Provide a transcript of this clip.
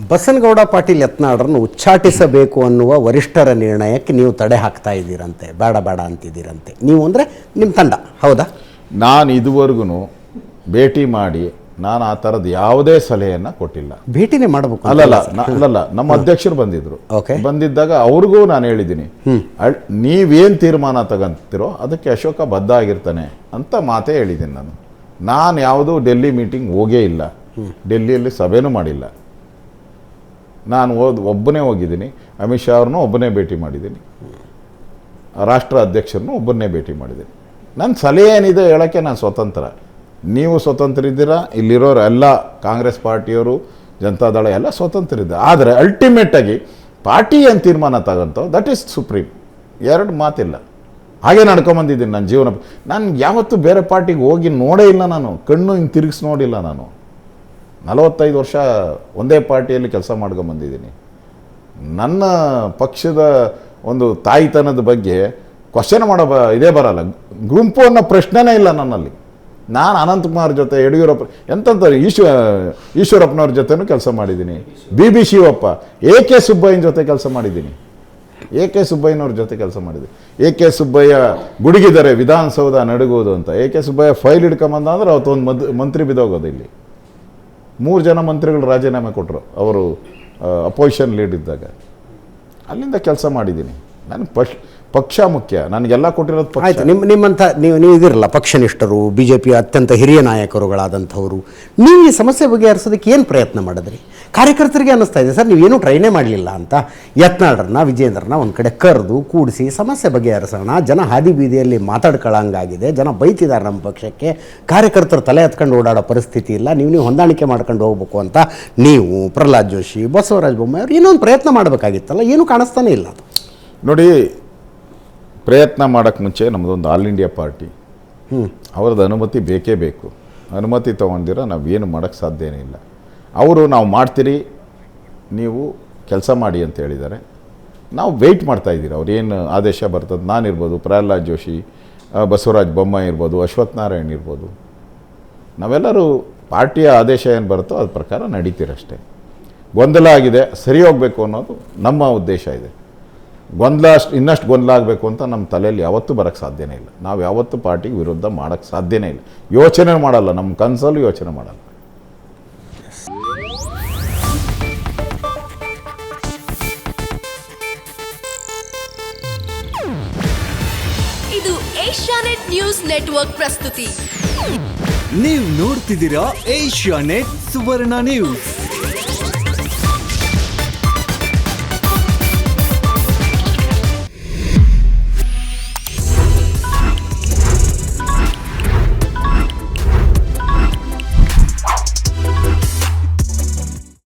ಬಸನಗೌಡ ಪಾಟೀಲ್ ಯತ್ನಾಳರನ್ನು ಉಚ್ಚಾಟಿಸಬೇಕು ಅನ್ನುವ ವರಿಷ್ಠರ ನಿರ್ಣಯಕ್ಕೆ ನೀವು ತಡೆ ಹಾಕ್ತಾ ಇದ್ದೀರಂತೆ ಬೇಡ ಬೇಡ ಅಂತಿದ್ದೀರಂತೆ. ನೀವು ಅಂದರೆ ನಿಮ್ಮ ತಂಡ ಹೌದಾ? ನಾನು ಇದುವರೆಗೂ ಭೇಟಿ ಮಾಡಿ ನಾನು ಆ ಥರದ ಯಾವುದೇ ಸಲಹೆಯನ್ನು ಕೊಟ್ಟಿಲ್ಲ. ಭೇಟಿನೇ ಮಾಡಬೇಕು ಅಲ್ಲಲ್ಲ ಅಲ್ಲಲ್ಲ ನಮ್ಮ ಅಧ್ಯಕ್ಷರು ಬಂದಿದ್ರು. ಓಕೆ. ಬಂದಿದ್ದಾಗ ಅವ್ರಿಗೂ ನಾನು ಹೇಳಿದ್ದೀನಿ ಅಳ್- ನೀವೇನು ತೀರ್ಮಾನ ತಗೊಂತೀರೋ ಅದಕ್ಕೆ ಅಶೋಕ ಬದ್ಧ ಆಗಿರ್ತಾನೆ ಅಂತ ಮಾತೇ ಹೇಳಿದ್ದೀನಿ ನಾನು. ನಾನು ಯಾವುದೂ ಡೆಲ್ಲಿ ಮೀಟಿಂಗ್ ಹೋಗೇ ಇಲ್ಲ. ಡೆಲ್ಲಿಯಲ್ಲಿ ಸಭೆನೂ ಮಾಡಿಲ್ಲ. ನಾನು ಓದ್, ಒಬ್ಬನೇ ಹೋಗಿದ್ದೀನಿ, ಅಮಿತ್ ಶಾ ಅವ್ರನ್ನೂ ಒಬ್ಬನೇ ಭೇಟಿ ಮಾಡಿದ್ದೀನಿ. ರಾಷ್ಟ್ರ ಅಧ್ಯಕ್ಷರನ್ನು ಒಬ್ಬನೇ ಭೇಟಿ ಮಾಡಿದ್ದೀನಿ. ನನ್ನ ಸಲಹೆ ಏನಿದೆ ಹೇಳೋಕ್ಕೆ ನಾನು ಸ್ವತಂತ್ರ. ನೀವು ಸ್ವತಂತ್ರ ಇದ್ದೀರಾ ಇಲ್ಲಿರೋರು ಎಲ್ಲ ಕಾಂಗ್ರೆಸ್ ಪಾರ್ಟಿಯವರು ಜನತಾದಳ ಎಲ್ಲ ಸ್ವತಂತ್ರ ಇದ್ದಾರೆ ಆದರೆ ಅಲ್ಟಿಮೇಟಾಗಿ ಪಾರ್ಟಿ ಏನು ತೀರ್ಮಾನ ತಗೊಂತೋ ದಟ್ ಈಸ್ ಸುಪ್ರೀಂ ಎರಡು ಮಾತಿಲ್ಲ. ಹಾಗೆ ನಡ್ಕೊಂಬಂದಿದ್ದೀನಿ ನನ್ನ ಜೀವನ. ನಾನು ಯಾವತ್ತೂ ಬೇರೆ ಪಾರ್ಟಿಗೆ ಹೋಗಿ ನೋಡೇ ಇಲ್ಲ ನಾನು. ಕಣ್ಣು ಹಿಂಗೆ ತಿರುಗಿಸಿ ನೋಡಿಲ್ಲ ನಾನು. ನಲವತ್ತೈದು ವರ್ಷ ಒಂದೇ ಪಾರ್ಟಿಯಲ್ಲಿ ಕೆಲಸ ಮಾಡ್ಕೊಂಬಂದಿದ್ದೀನಿ ನನ್ನ ಪಕ್ಷದ ಒಂದು ತಾಯಿತನದ ಬಗ್ಗೆ ಕ್ವಶನ್ ಮಾಡೋ ಬ ಇದೇ ಬರಲ್ಲ. ಗುಂಪು ಅನ್ನೋ ಪ್ರಶ್ನೆನೇ ಇಲ್ಲ ನನ್ನಲ್ಲಿ. ನಾನು ಅನಂತಕುಮಾರ್ ಜೊತೆ, ಯಡಿಯೂರಪ್ಪ ಎಂತಂತ ಈಶ್ವ ಈಶ್ವರಪ್ಪನವ್ರ ಜೊತೆನೂ ಕೆಲಸ ಮಾಡಿದ್ದೀನಿ. B B Shivappa, A K ಸುಬ್ಬಯ್ಯನ ಜೊತೆ ಕೆಲಸ ಮಾಡಿದ್ದೀನಿ. ಎ ಕೆ ಸುಬ್ಬಯ್ಯನವ್ರ ಜೊತೆ ಕೆಲಸ ಮಾಡಿದೆ ಎ ಕೆ ಸುಬ್ಬಯ್ಯ ಗುಡುಗಿದ್ದಾರೆ ವಿಧಾನಸೌಧ ನಡುಗುವುದು ಅಂತ. ಎ ಕೆ ಸುಬ್ಬಯ್ಯ ಫೈಲ್ ಹಿಡ್ಕೊಂಬಂದ ಅಂದ್ರೆ ಅವತ್ತೊಂದು ಮದ್ ಮಂತ್ರಿ ಬಿದ್ದೋಗೋದು ಇಲ್ಲಿ. ಮೂರು ಜನ ಮಂತ್ರಿಗಳು ರಾಜೀನಾಮೆ ಕೊಟ್ಟರು ಅವರು ಅಪೋಸಿಷನ್ ಲೀಡ್ ಇದ್ದಾಗ. ಅಲ್ಲಿಂದ ಕೆಲಸ ಮಾಡಿದ್ದೀನಿ. ನನಗೆ ಪಕ್ಷ ಪಕ್ಷ ಮುಖ್ಯ. ನನಗೆಲ್ಲ ಕೊಟ್ಟಿರೋದು ಪಕ್ಷ. ಆಯ್ತು ನಿಮ್ಮ ನಿಮ್ಮಂಥ, ನೀವು ನೀವು ಇದಿರಲ್ಲ, ಪಕ್ಷನಿಷ್ಠರು ಬಿ ಜೆ ಪಿಯ ಅತ್ಯಂತ ಹಿರಿಯ ನಾಯಕರುಗಳಾದಂಥವರು. ನೀವು ಈ ಸಮಸ್ಯೆ ಬಗೆಹರಿಸೋದಕ್ಕೆ ಏನು ಪ್ರಯತ್ನ ಮಾಡಿದ್ರಿ? ಕಾರ್ಯಕರ್ತರಿಗೆ ಅನ್ನಿಸ್ತಾ ಇದೆ, ಸರ್, ನೀವೇನು ಟ್ರೈನೇ ಮಾಡಲಿಲ್ಲ ಅಂತ. ಯತ್ನಾಳರನ್ನ ವಿಜೇಂದ್ರನ ಒಂದು ಕಡೆ ಕರೆದು, ಕೂಡಿಸಿ, ಸಮಸ್ಯೆ ಬಗೆಹರಿಸೋಣ, ಜನ ಹಾದಿ ಬೀದಿಯಲ್ಲಿ ಮಾತಾಡ್ಕೊಳ್ಳಂಗಾಗಿದೆ ಜನ ಬೈತಿದ್ದಾರೆ ನಮ್ಮ ಪಕ್ಷಕ್ಕೆ. ಕಾರ್ಯಕರ್ತರು ತಲೆ ಹತ್ಕೊಂಡು ಓಡಾಡೋ ಪರಿಸ್ಥಿತಿ ಇಲ್ಲ, ನೀವು ನೀವು ಹೊಂದಾಣಿಕೆ ಮಾಡ್ಕೊಂಡು ಹೋಗ್ಬೇಕು ಅಂತ ನೀವು, ಪ್ರಹ್ಲಾದ್ ಜೋಶಿ, ಬಸವರಾಜ ಬೊಮ್ಮಾಯಿ ಅವ್ರು ಏನೋ ಒಂದು ಪ್ರಯತ್ನ ಮಾಡಬೇಕಾಗಿತ್ತಲ್ಲ, ಏನೂ ಕಾಣಿಸ್ತಾನೆ ಇಲ್ಲ ಅದು. ನೋಡಿ ಪ್ರಯತ್ನ ಮಾಡೋಕ್ಕೆ ಮುಂಚೆ ನಮ್ಮದೊಂದು ಆಲ್ ಇಂಡಿಯಾ ಪಾರ್ಟಿ. ಹ್ಞೂ ಅವ್ರದ್ದು ಅನುಮತಿ ಬೇಕೇ ಬೇಕು. ಅನುಮತಿ ತೊಗೊಂಡಿರೋ ನಾವೇನು ಮಾಡೋಕ್ಕೆ ಸಾಧ್ಯನೇ ಇಲ್ಲ ಅವರು ನಾವು ಮಾಡ್ತೀರಿ ನೀವು ಕೆಲಸ ಮಾಡಿ ಅಂತ ಹೇಳಿದ್ದಾರೆ. ನಾವು ವೆಯ್ಟ್ ಮಾಡ್ತಾ ಇದ್ದೀರಿ. ಅವ್ರು ಏನು ಆದೇಶ ಬರ್ತದೆ? ನಾನಿರ್ಬೋದು ಪ್ರಹ್ಲಾದ್ ಜೋಶಿ ಬಸವರಾಜ್ ಬಸವರಾಜ ಬೊಮ್ಮಾಯಿ ಇರ್ಬೋದು ಅಶ್ವಥ್ ನಾರಾಯಣ್ ಇರ್ಬೋದು. ನಾವೆಲ್ಲರೂ ಪಾರ್ಟಿಯ ಆದೇಶ ಏನು ಬರುತ್ತೋ ಅದ್ರ ಪ್ರಕಾರ ನಡೀತೀರಷ್ಟೇ. ಗೊಂದಲ ಆಗಿದೆ ಸರಿ ಹೋಗಬೇಕು ಅನ್ನೋದು ನಮ್ಮ ಉದ್ದೇಶ ಇದೆ. ಗೊಂದಲ ಅಷ್ಟು ಇನ್ನಷ್ಟು ಗೊಂದಲ ಆಗಬೇಕು ಅಂತ ನಮ್ಮ ತಲೆಯಲ್ಲಿ ಯಾವತ್ತೂ ಬರೋಕ್ಕೆ ಸಾಧ್ಯನೇ ಇಲ್ಲ. ನಾವು ಯಾವತ್ತೂ ಪಾರ್ಟಿಗೆ ವಿರುದ್ಧ ಮಾಡೋಕ್ಕೆ ಸಾಧ್ಯನೇ ಇಲ್ಲ. ಯೋಚನೆ ಮಾಡಲ್ಲ ನಮ್ಮ ಕನಸಲ್ಲೂ ಯೋಚನೆ ಮಾಡಲ್ಲ. ಇದು ಏಷ್ಯಾನೆಟ್ ನ್ಯೂಸ್ ನೆಟ್ವರ್ಕ್ ಪ್ರಸ್ತುತಿ. ನೀವು ನೋಡ್ತಿದ್ದೀರಾ ಏಷ್ಯಾ ನೆಟ್ ಸುವರ್ಣ ನ್ಯೂಸ್.